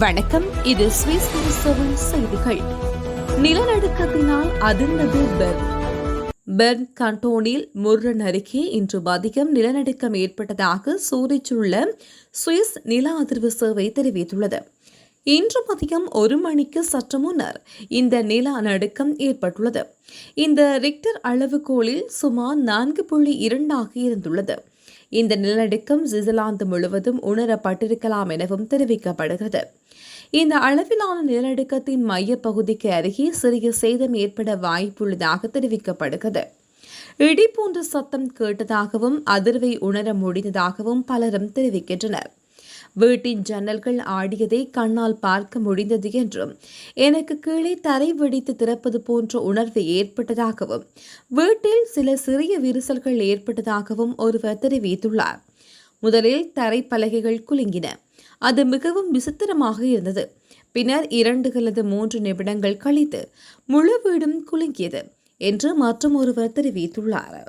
வணக்கம். இது Swiss news seven செய்திகள். நிலநடுக்கத்தினால் அதிர்ந்தது பெர்ன். பெர்ன் கண்டோனில் முர்ரன் அருகே இன்று அதிகம் நிலநடுக்கம் ஏற்பட்டதாக சூரிச்சுள்ள சுவிஸ் நில அதிர்வு சேவை தெரிவித்துள்ளது. இன்று மதியம் ஒரு மணிக்கு சற்று முன்னர் இந்த நிலநடுக்கம் ஏற்பட்டுள்ளது. இந்த ரிக்டர் அளவுகோலில் சுமார் நான்கு புள்ளி இரண்டாக இருந்துள்ளது. இந்த நிலநடுக்கம் சுவிட்சர்லாந்து முழுவதும் உணரப்பட்டிருக்கலாம் எனவும் தெரிவிக்கப்படுகிறது. இந்த அளவிலான நிலநடுக்கத்தின் மையப்பகுதிக்கு அருகே சிறிய சேதம் ஏற்பட வாய்ப்புள்ளதாக தெரிவிக்கப்படுகிறது. இடி போன்ற சத்தம் கேட்டதாகவும் அதிர்வை உணர முடிந்ததாகவும் பலரும் தெரிவிக்கின்றனர். வீட்டின் ஜன்னல்கள் ஆடியதை கண்ணால் பார்க்க முடிந்தது என்றும் எனக்கு கீழே தரை வெடித்து திறப்பது போன்ற உணர்வு ஏற்பட்டதாகவும் வீட்டில் சில சிறிய விரிசல்கள் ஏற்பட்டதாகவும் ஒருவர் தெரிவித்துள்ளார். முதலில் தரைப்பலகைகள் குலுங்கின. அது மிகவும் விசித்திரமாக இருந்தது. பின்னர் இரண்டு அல்லது மூன்று நிமிடங்கள் கழித்து முழு வீடும் குலுங்கியது என்று மற்றும் ஒருவர் தெரிவித்துள்ளார்.